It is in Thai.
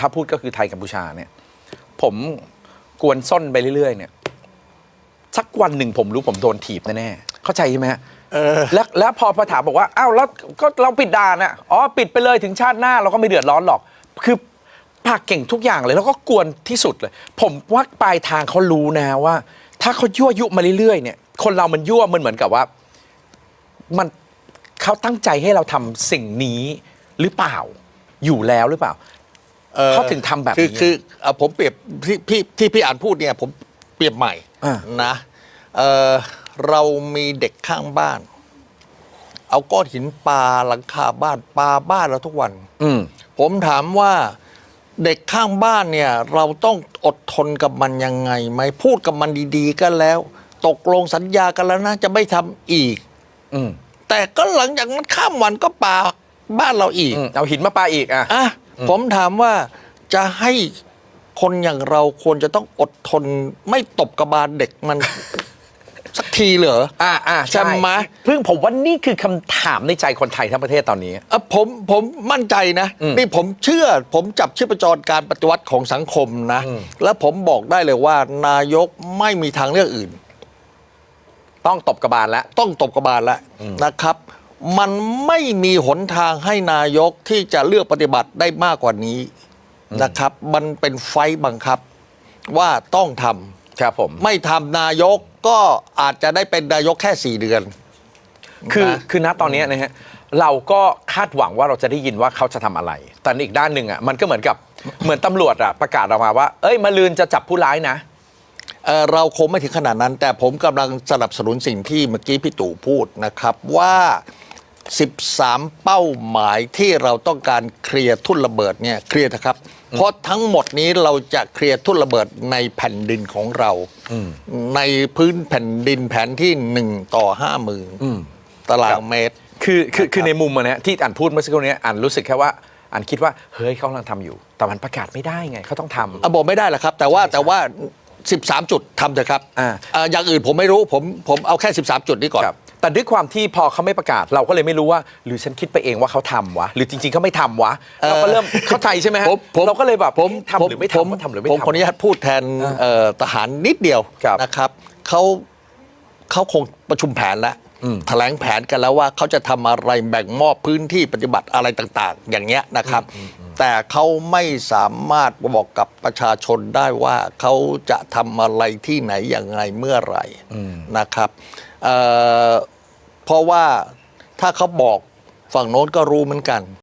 ถ้าพูดก็คือไทยกัมพูชาเนี่ย ผมกวนส้นไปเรื่อยๆ เนี่ยสักวันหนึ่งผมรู้ผมโดนถีบแน่ๆเข้าใจใช่ไหมฮะเออแล้วแล้วพอพอถามบอกว่าอ้าวแล้วก็เราปิดด่านอะอ๋อปิดไปเลยถึงชาติหน้าเราก็ไม่เดือดร้อนหรอก คือปากเก่งทุกอย่างเลย แล้วก็กวนที่สุดเลย ผมว่าปลายทางเขารู้นะว่า ถ้าเขายั่วยุมาเรื่อยๆเนี่ย คนเรามันยั่วมันเหมือนกับว่า มันเขาตั้งใจให้เราทำสิ่งนี้หรือเปล่าอยู่แล้วหรือเปล่าอ่อ เขาถึงทำแบบนี้คือคือเอ่อผมเปรียบที่พี่ที่พี่อ่านพูดเนี่ย ผมเปรียบใหม่อ่า นะเอ่อเรามีเด็กข้างบ้าน เอาก้อนหินปาหลังคาบ้านปาบ้านเราทุกวัน อืม ผมถามว่าเด็กข้างบ้านเนี่ย เราต้องอดทนกับมันยังไงไหมพูดกับมันดีๆก็แล้ว ตกลงสัญญากันแล้วนะ จะไม่ทำอีก อืมแต่ก็หลังจากนั้นข้ามวันก็ปาบ้านเราอีก อืมเอาหินมาปาอีกอะ อะ ผมถามว่าจะให้คนอย่างเราควรจะต้องอดทนไม่ตบกระบาลเด็กมัน สักทีเหรอ อ่าอ่าใช่ไหม เพิ่งผมว่านี่คือคำถามในใจคนไทยทั้งประเทศตอนนี้ เอ่อผมผมมั่นใจนะอืมนี่ผมเชื่อ ผมจับชีพจรการปฏิวัติของสังคมนะอืมและผมบอกได้เลยว่านายกไม่มีทางเลือกอื่น ต้องตบกระบาลแล้ว ต้องตบกระบาลแล้วนะครับ มันไม่มีหนทางให้นายกที่จะเลือกปฏิบัติได้มากกว่านี้นะครับ มันเป็นไฟต์บังคับว่าต้องทำครับผมไม่ทำนายกก็อาจจะได้เป็นนายกแค่สี่เดือน คือนะคือณตอนนี้นะฮะเราก็คาดหวังว่าเราจะได้ยินว่าเขาจะทำอะไร แต่อีกด้านหนึ่งอะมันก็เหมือนกับเหมือนตำรวจอะประกาศออกมาว่า เอ้ยมาลืนจะจับผู้ร้ายนะเอ่อเราคงไม่ถึงขนาดนั้น แต่ผมกำลังสนับสนุนสิ่งที่เมื่อกี้พี่ตู่พูดนะครับว่า 13 เป้าหมายที่เราต้องการเคลียร์ทุ่นระเบิดเนี่ยเคลียร์นะครับ เพราะทั้งหมดนี้เราจะเคลียร์ทุ่นระเบิดในแผ่นดินของเราในพื้นแผ่นดินแผนที่ 1 ต่อ5 0,000ื่นตารางเมตร คือคือคือในมุมมันนะที่อ่านพูดเมื่อสักครู่นี้อ่านรู้สึกแค่ว่าอ่านคิดว่าเฮ้ยเขากำลังทำอยู่ แต่มันประกาศไม่ได้ไงเขาต้องทำอะบอกไม่ได้หรอกครับ แต่ว่าแต่ว่า 13 จุดทำเถอะครับอ่า เอ่ออย่างอื่นผมไม่รู้ผมผมเอาแค่ 13 จุดนี้ก่อน ครับ แต่ด้วยความที่พอเขาไม่ประกาศเราก็เลยไม่รู้ว่า หรือฉันคิดไปเองว่าเขาทำวะ หรือจริงๆเขาไม่ทำวะเอ่อเราก็เริ่มเข้าใจใช่ไหมฮะผมผม เราก็เลยแบบผมทำหรือไม่ผมทำว่าทำหรือไม่ผมทำขออนุญาตพูดแทนอ่าเอ่อทหารนิดเดียวครับ นะครับเขาเขาคงประชุมแผนแล้วอืม แถลงแผนกันแล้วว่าเขาจะทำอะไรแบ่งมอบพื้นที่ปฏิบัติอะไรต่าง ๆ อย่างเงี้ยนะครับ แต่เขาไม่สามารถบอกกับประชาชนได้ว่าเขาจะทำอะไรที่ไหนอย่างไรเมื่อไหร่นะครับเอ่อเพราะว่าถ้าเขาบอกฝั่งโน้นก็รู้เหมือนกัน